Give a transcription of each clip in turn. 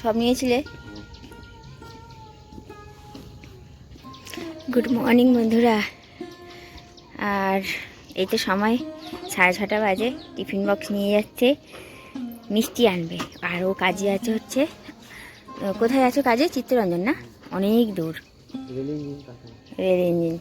সব নিয়েছিলে? Good morning বন্ধুরা। আর এই তো সময়, সাড়ে ছটা বাজে। টিফিন বক্স নিয়ে যাচ্ছে। মিষ্টি আনবে। আর ও কাজে আছে হচ্ছে কোথায় আছো কাজে? চিত্তরঞ্জন না? অনেক দূর। Rail engine.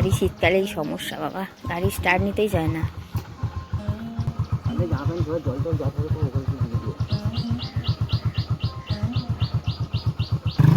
এই শীতকালে সমস্যা, বাবা। গাড়ি স্টার্ট নিতেই যায় না।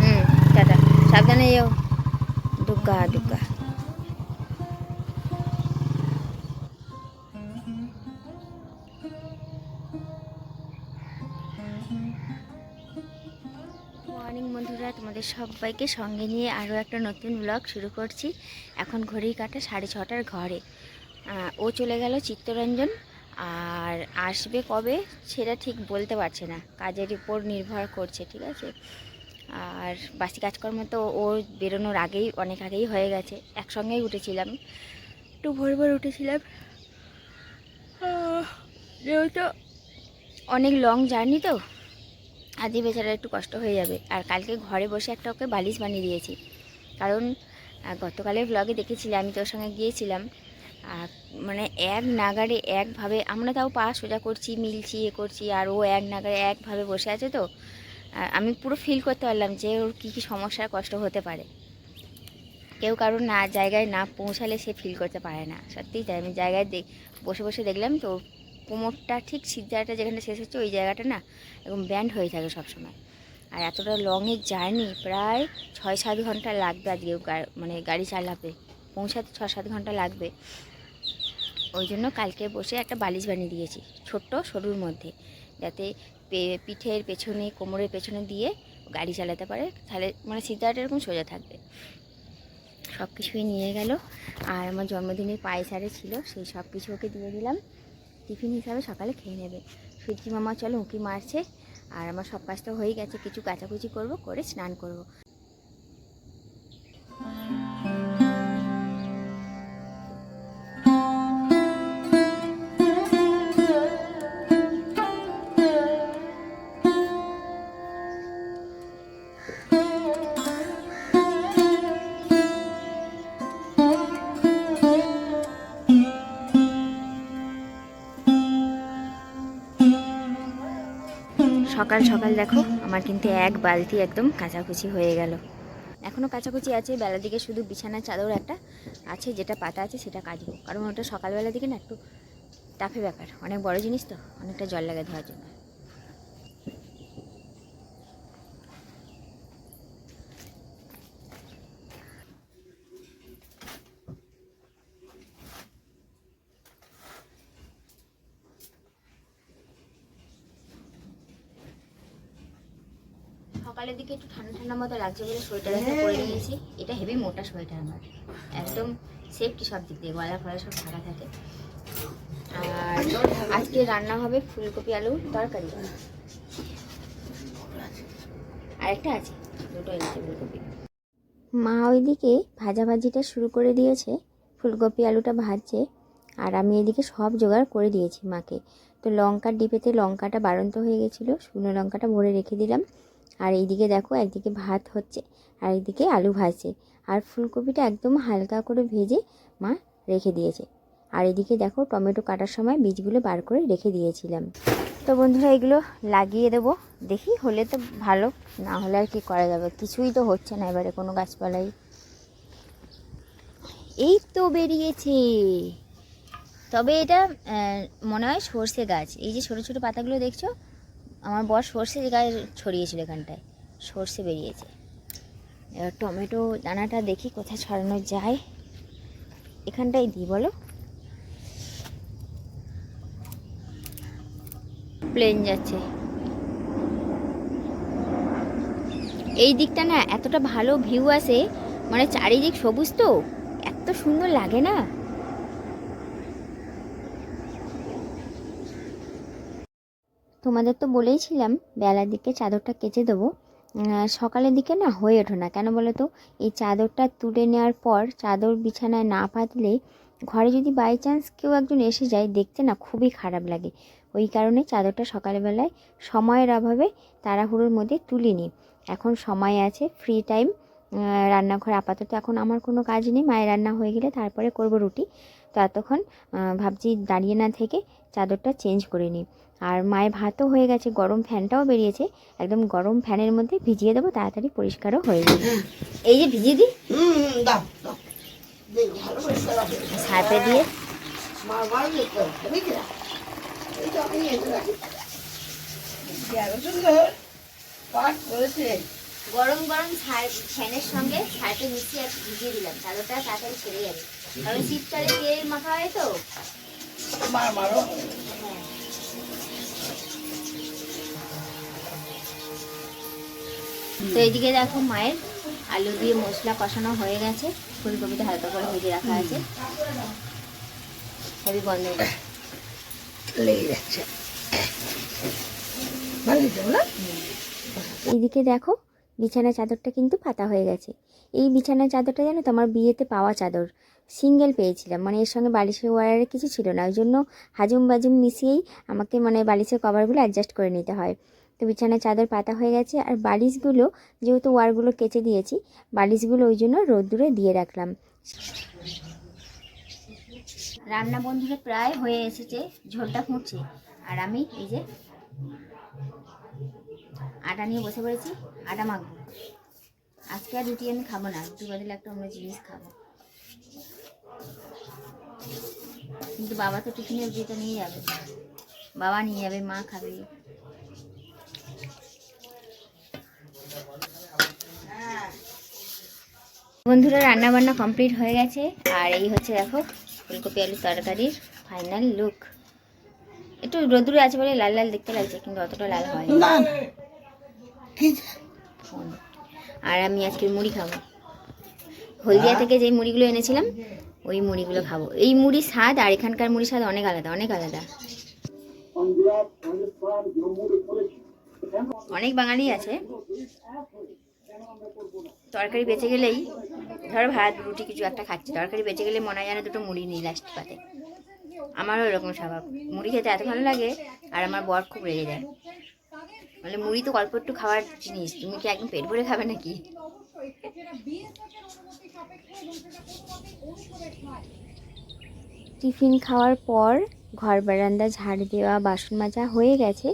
হুম, টাটা। সাবধানে দুগ্গা দুগ্গা। তোমাদের সবাইকে সঙ্গে নিয়ে আরও একটা নতুন ব্লগ শুরু করছি। এখন ঘড়ির কাটা সাড়ে ছটার ঘরে। ও চলে গেল চিত্তরঞ্জন। আর আসবে কবে সেটা ঠিক বলতে পারছে না। কাজের উপর নির্ভর করছে, ঠিক আছে? আর বাসি কাজকর্ম তো ও বেরোনোর আগেই, অনেক আগেই হয়ে গেছে। একসঙ্গেই উঠেছিলাম। একটু ভোর ভোর উঠেছিলাম যেহেতু অনেক লং জার্নি তো আজই বেচারা একটু কষ্ট হয়ে যাবে। আর কালকে ঘরে বসে একটা ওকে বালিশ বানিয়ে দিয়েছি। কারণ গতকালের ব্লগে দেখেছিলে, আমি তোর সঙ্গে গিয়েছিলাম। মানে এক নাগারে একভাবে, আমরা তাও পা সোজা করছি, মিলছি, এ করছি, আর ও এক নাগারে একভাবে বসে আছে তো। আমি পুরো ফিল করতে পারলাম যে ওর কী কী সমস্যার কষ্ট হতে পারে। কেউ কারোর না, জায়গায় না পৌঁছালে সে ফিল করতে পারে না। সত্যিই তাই, আমি জায়গায় দেখ, বসে বসে দেখলাম তো কোমরটা ঠিক সিদ্ধাটা যেখানে শেষ হচ্ছে, ওই জায়গাটা না একদম ব্যান্ড হয়ে থাকে সবসময়। আর এতটা লংয়ের জার্নি প্রায় ছয় সাত ঘণ্টা লাগবে আজকে মানে গাড়ি চালাবে পৌঁছাতে ছ সাত ঘণ্টা লাগবে। ওই জন্য কালকে বসে একটা বালিশ বানিয়ে দিয়েছি, ছোট্ট সরুর মধ্যে। যাতে পিঠের পেছনে, কোমরের পেছনে দিয়ে গাড়ি চালাতে পারে, তাহলে মানে সিদ্ধাটা এরকম সোজা থাকবে। সব কিছুই নিয়ে গেল, আর আমার জন্মদিনের পায়েসারে ছিল, সেই সব কিছু ওকে দিয়ে দিলাম। টিফিন হিসাবে সকালে খেয়ে নেবে। সূর্যি মামা, চলো উঁকি মারছে। আর আমার সব কাজটা হয়ে গেছে, কিছু কাচাকুচি করব, করে স্নান করব। সকাল সকাল দেখো, আমার কিন্তু এক বালতি একদম কাঁচাকুচি হয়ে গেল। এখনও কাঁচাকুচি আছে বেলা দিকে শুধু বিছানার চাদর একটা আছে, যেটা পাতা আছে সেটা কাচবো কারণ ওটা সকালবেলা দিকে না একটু টাফে ব্যাপার, অনেক বড় জিনিস তো, অনেকটা জল লাগে ধোয়ার জন্য। সকালের দিকে একটু ঠান্ডা ঠান্ডা মতো লাগছে বলে সোয়েটার একটা পরে নিয়েছি। এটা হেভি মোটা সোয়েটার আমার। একদম সেফটি সব দিক দিয়ে গলা ফলা সব ঢাকা থাকে। আর আজকে রান্না হবে ফুলকপি আলু তরকারি। আরেকটা আছে দুটো এনেছে ফুলকপি। মা ওইদিকে ভাজাভাজিটা শুরু করে দিয়েছে ফুলকপি আলুটা ভাজছে আর আমি এদিকে সব জোগাড় করে দিয়েছি মাকে। তো লঙ্কার ডিপেতে লঙ্কাটা বাড়ন্ত হয়ে গেছিল শুকনো লঙ্কাটা ভরে রেখে দিলাম। আর এইদিকে দেখো, একদিকে ভাত হচ্ছে আর এইদিকে আলু ভাজছে। আর ফুলকপিটা একদম হালকা করে ভেজে মা রেখে দিয়েছে। আর এদিকে দেখো, টমেটো কাটার সময় বীজগুলো বার করে রেখে দিয়েছিলাম। তো বন্ধুরা, এগুলো লাগিয়ে দেবো। দেখি হলে তো ভালো, না হলে আর কি করা যাবে? কিছুই তো হচ্ছে না এবারে কোনো গাছপালাই। এই তো বেরিয়েছে। তবে এটা মনে হয় সর্ষে গাছ। এই যে ছোটো ছোটো পাতাগুলো দেখছ আমার বর সর্ষে গায়ে ছড়িয়েছিল এখানটায়, সর্ষে বেরিয়েছে। এবার টমেটো দানাটা দেখি কোথায় ছড়ানো যায়। এখানটায় দিই, বলো। প্লেন যাচ্ছে। এই দিকটা না এতটা ভালো ভিউ আসে মানে চারিদিক সবুজ তো, এত সুন্দর লাগে না। তোমাদের তো বলেইছিলাম, বেলার দিকে চাদরটা কেচে দেবো। সকালের দিকে না হয়ে ওঠে না। কেন বলো তো? এই চাদরটা তুলে নেওয়ার পর, চাদর বিছানায় না পাতলে ঘরে যদি বাই চান্স কেউ একজন এসে যায়, দেখতে না খুবই খারাপ লাগে। ওই কারণে চাদরটা সকালবেলায় সময়ের অভাবে তাড়াহুড়োর মধ্যে তুলিনি এখন সময় আছে ফ্রি টাইম রান্নাঘর আপাতত এখন আমার কোনো কাজ নেই। মায়ের রান্না হয়ে গেলে তারপরে করব রুটি। তো এতক্ষণ ভাবছি দাঁড়িয়ে না থেকে চাদরটা চেঞ্জ করে নিই। আর মায়ের ভাতও হয়ে গেছে, গরম ফ্যানটাও বেরিয়েছে। একদম গরম ফ্যানের মধ্যে ভিজিয়ে দেবো, তাড়াতাড়ি পরিষ্কারও হয়ে যাবে এই যে ভিজিয়ে দিই। সার্ফে দিয়ে। পাঠ করেছে গরম গরম ফ্যানের সঙ্গে সার্ফে মিশিয়ে আর ভিজিয়ে দিলাম। চাদরটা তাড়াতাড়ি ছেড়ে যাবে। কারণ শীতকালে তেল মাখা হয় তো। মারো তো এইদিকে দেখো মায়ের আলু দিয়ে মশলা কষানো হয়ে গেছে। ফুলকপিটা হালকা করে ভেজে রাখা আছে। হেভি গন্ধ লেগে যাচ্ছে। ভালো এইদিকে দেখো বিছানা চাদরটা কিন্তু পাতা হয়ে গেছে। এই বিছানার চাদরটা জানো তো আমার বিয়েতে পাওয়া চাদর। সিঙ্গেল পেয়েছিলাম। মানে এর সঙ্গে বালিশের ওয়ারের কিছু ছিল না। ওই জন্য হাজুম বাজুম মিশিয়েই আমাকে মানে বালিশের কভারগুলো অ্যাডজাস্ট করে নিতে হয়। তো বিছানার চাদর পাতা হয়ে গেছে। আর বালিশগুলো যেহেতু ওয়ারগুলো কেচে দিয়েছি, বালিশগুলো ওই জন্য রোদ্দুরে দিয়ে রাখলাম। রান্না বন্ধুরা প্রায় হয়ে এসেছে। ঝোলটা ফুটছে। আর আমি এই যে আটা নিয়ে বসে পড়েছি, আটা মাখবো। আজকে আর রুটি আমি খাব না রুটি বদলে একটা অন্য জিনিস খাব। কিন্তু বাবা তো টিফিনে রুটিটা নিয়ে যাবে। বাবা নিয়ে যাবে, মা খাবে। বন্ধুরা রান্না বান্না কমপ্লিট হয়ে গেছে। আর এই হচ্ছে দেখো, ফুলকপি আলু তরকারির ফাইনাল লুক একটু রোদুরে আছে বলে লাল লাল দেখতে লাগছে, কিন্তু অতটা লাল হয় আর আমি আজকে মুড়ি খাব। হলদিয়া থেকে যে মুড়িগুলো এনেছিলাম ওই মুড়িগুলো খাব। এই মুড়ির স্বাদ আর এখানকার মুড়ির স্বাদ অনেক আলাদা অনেক আলাদা। অনেক বাঙালি আছে। তরকারি বেঁচে গেলেই ধরো ভাত রুটি কিছু একটা খাচ্ছি। তরকারি বেঁচে গেলে মনে হয় যেন দুটো মুড়ি নিই লাস্ট পাতে। আমারও এরকম স্বভাব। মুড়ি খেতে এত ভালো লাগে আর আমার বর খুব রেগে যায়। মানে মুড়ি তো অল্প একটু খাওয়ার জিনিস। তুমি কি একদম পেট ভরে খাবে নাকি? টিফিন খাওয়ার পর ঘর বারান্দা ঝাড় দেওয়া, বাসন মাজা হয়ে গেছে।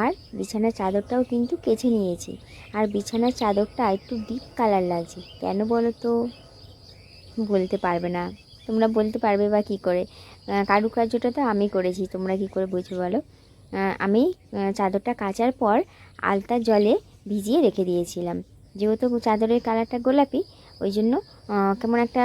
আর বিছানার চাদরটাও কিন্তু কেচে নিয়েছি। আর বিছানার চাদরটা একটু ডিপ কালার লাগছে। কেন বলো তো? বলতে পারবে না। তোমরা বলতে পারবে বা কি করে? কারুকার্যটা তো আমি করেছি। তোমরা কি করে বুঝবে বলো? আমি চাদরটা কাচার পর আলতা জলে ভিজিয়ে রেখে দিয়েছিলাম। যেহেতু চাদরের কালারটা গোলাপি, ওই জন্য কেমন একটা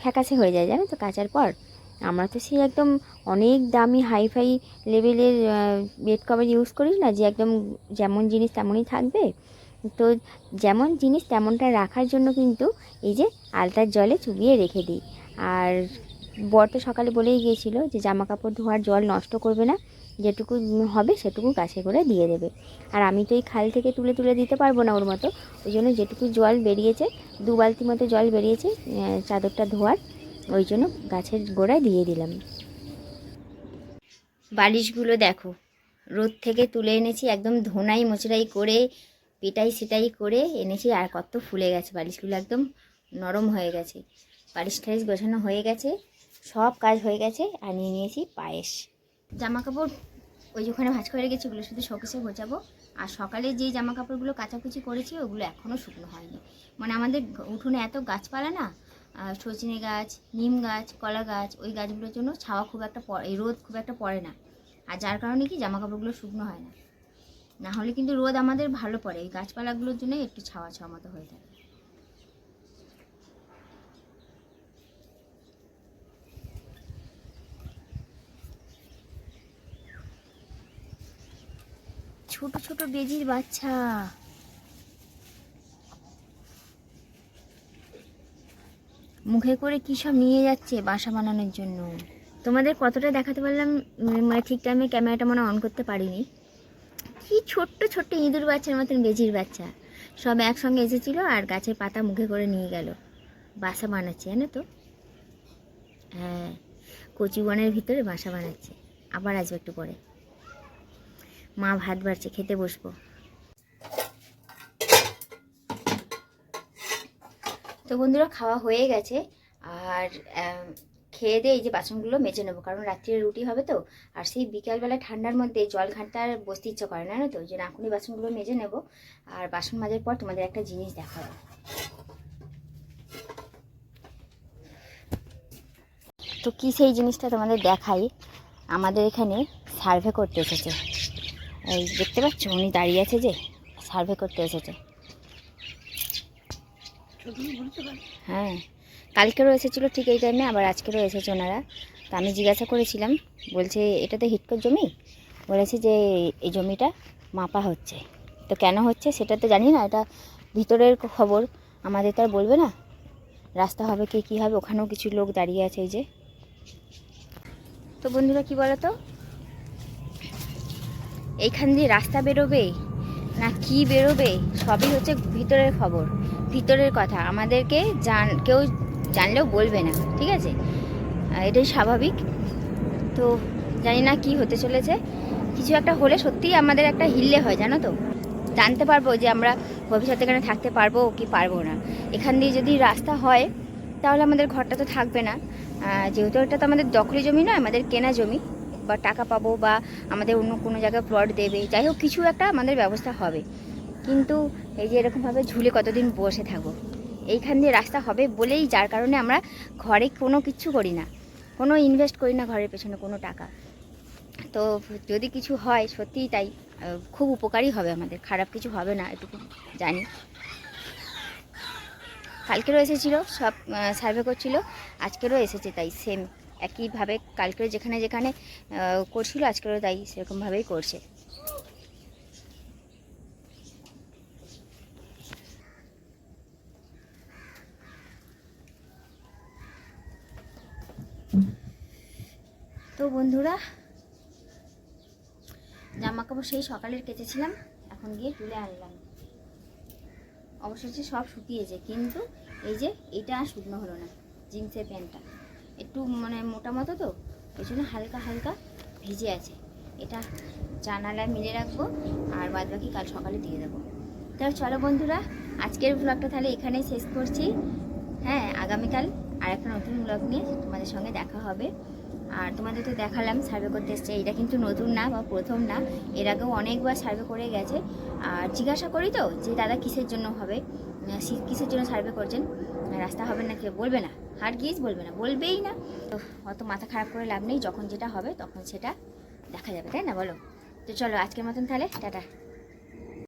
ফ্যাকাশে হয়ে যায়, জানো তো, কাচার পর। আমরা তো সেই একদম অনেক দামি হাইফাই লেভেলের বেড কভার ইউজ করি না, যে একদম যেমন জিনিস তেমনই থাকবে। তো যেমন জিনিস তেমনটা রাখার জন্য কিন্তু এই যে আলতার জলে চুবিয়ে রেখে দিই। আর বর তো সকালে বলেই গিয়েছিল যে জামা কাপড় ধোয়ার জল নষ্ট করবে না যেটুকু হবে সেটুকু কাছে করে দিয়ে দেবে। আর আমি তো এই খাল থেকে তুলে তুলে দিতে পারব না ওর মতো। ওই জন্য যেটুকু জল বেরিয়েছে, দু বালতি মতো জল বেরিয়েছে চাদরটা ধোয়ার, ওই জন্য গাছের গোড়ায় দিয়ে দিলাম। বালিশগুলো দেখো, রোদ থেকে তুলে এনেছি, একদম ধোনাই মোচড়াই করে, পেটাই সেটাই করে এনেছি, আর কত ফুলে গেছে, বালিশগুলো একদম নরম হয়ে গেছে। বালিশ টালিশ গোছানো হয়ে গেছে, সব কাজ হয়ে গেছে, আর নিয়ে নিয়েছি পায়েস। জামা কাপড় ওই ওখানে ভাজ করে রেখেছি ওগুলো শুধু শোকেসে গোছাবো। আর সকালে যে জামা কাপড়গুলো কাচাকুচি করেছি, ওগুলো এখনও শুকনো হয়নি। মানে আমাদের উঠোনে এত গাছপালা না সজনে গাছ, নিম গাছ, কলা গাছ, ওই গাছগুলোর জন্য ছাওয়া খুব একটা পড়ে রোদ খুব একটা পড়ে না। আর যার কারণে কি জামা কাপড়গুলো শুকনো হয় না। না হলে কিন্তু রোদ আমাদের ভালো পড়ে, এই গাছপালাগুলোর জন্য একটু ছাওয়া ছাওয়া মতো হয়ে থাকে। ছোট ছোট বেজির বাচ্চা। মুখে করে কী সব নিয়ে যাচ্ছে বাসা বানানোর জন্য? তোমাদের কতটা দেখাতে পারলাম? মানে ঠিক টাইমে ক্যামেরাটা মনে অন করতে পারিনি। কি ছোট্ট ছোট্ট ইঁদুর বাচ্চার মতন বেজির বাচ্চা। সব একসঙ্গে এসেছিল আর গাছের পাতা মুখে করে নিয়ে গেল। বাসা বানাচ্ছে, জানো তো? হ্যাঁ কচি বনের ভিতরে বাসা বানাচ্ছে। আবার আসবে একটু পরে। মা ভাত বাড়ছে, খেতে বসবো। তো বন্ধুরা, খাওয়া হয়ে গেছে। আর খেয়ে দিয়ে এই যে বাসনগুলো মেজে নেব, কারণ রাত্রিরে রুটি হবে তো। আর সেই বিকালবেলা ঠান্ডার মধ্যে জল ঘাঁটতে আর বসতে ইচ্ছা করে না তো? জন্য এখনই বাসনগুলো মেজে নেব। আর বাসন মাজার পর তোমাদের একটা জিনিস দেখাবো। তো কী সেই জিনিসটা তোমাদের দেখাই? আমাদের এখানে সার্ভে করতে এসেছে। এই, দেখতে পাচ্ছ? উনি দাঁড়িয়ে আছে যে সার্ভে করতে এসেছে। হ্যাঁ কালকেরও এসেছিল ঠিক এই টাইমে আবার আজকেরও এসেছে ওনারা। তো আমি জিজ্ঞাসা করেছিলাম, বলছে এটা তো হিটকর জমি? বলেছে যে, এই জমিটা মাপা হচ্ছে। তো কেন হচ্ছে সেটা তো জানি না, এটা ভিতরের খবর। আমাদের তো আর বলবে না, রাস্তা হবে কি, কী হবে, ওখানেও কিছু লোক দাঁড়িয়ে আছে এই যে। তো বন্ধুরা, কি বলো তো এইখান দিয়ে রাস্তা বেরোবে? না কি বেরোবে? সবই হচ্ছে ভিতরের খবর, ভিতরের কথা। আমাদেরকে জান, কেউ জানলেও বলবে না, ঠিক আছে? এটাই স্বাভাবিক। তো জানি না কি হতে চলেছে। কিছু একটা হলে সত্যিই আমাদের একটা হিললে হয়, জানো তো? জানতে পারব যে আমরা ভবিষ্যতে এখানে থাকতে পারব কি পারব না। এখান দিয়ে যদি রাস্তা হয়, তাহলে আমাদের ঘরটা তো থাকবে না। যেহেতু এটা তো আমাদের দখলি জমি নয়, আমাদের কেনা জমি। বা টাকা পাবো বা আমাদের অন্য কোনো জায়গায় প্লট দেবে, যাই হোক কিছু একটা আমাদের ব্যবস্থা হবে। কিন্তু এই যে এরকমভাবে ঝুলে কতদিন বসে থাকব? এইখান দিয়ে রাস্তা হবে বলেই যার কারণে আমরা ঘরে কোনো কিছু করি না। কোনো ইনভেস্ট করি না ঘরের পেছনে কোনো টাকা। তো যদি কিছু হয়, সত্যিই তাই খুব উপকারী হবে আমাদের। খারাপ কিছু হবে না, এটুকু জানি। কালকেরও এসেছিল সব সার্ভে করছিল, আজকেরও এসেছে তাই সেম একইভাবে কালকেরও যেখানে যেখানে করছিল আজকেরও তাই সেরকমভাবেই করছে। তো বন্ধুরা জামা কাপড় সেই সকালের কেচেছিলাম, এখন গিয়ে তুলে আনলাম। অবশেষে সব শুকিয়েছে, কিন্তু এই যে এটা শুকনো হলো না, জিন্সের প্যান্টটা। একটু মানে মোটা মতো তো, এই জন্য হালকা হালকা ভিজে আছে। এটা জানালায় মিলে রাখব, আর বাদ বাকি কাল সকালে দিয়ে দেবো। তাহলে চলো বন্ধুরা, আজকের ব্লগটা তাহলে এখানেই শেষ করছি। হ্যাঁ আগামীকাল আর একটা নতুন ব্লগ নিয়ে তোমাদের সঙ্গে দেখা হবে। আর তোমাদের তো দেখালাম সার্ভে করতে এসছে এটা কিন্তু নতুন না বা প্রথম না, এর আগেও অনেকবার সার্ভে করে গেছে। আর জিজ্ঞাসা করি তো যে দাদা কিসের জন্য হবে? কিসের জন্য সার্ভে করছেন? রাস্তা হবে না কেউ বলবে না? হার গিয়েস বলবে না, বলবেই না। তো অত মাথা খারাপ করে লাভ নেই, যখন যেটা হবে তখন সেটা দেখা যাবে, তাই না বলো? তো চলো আজকের মতন তাহলে, টাটা।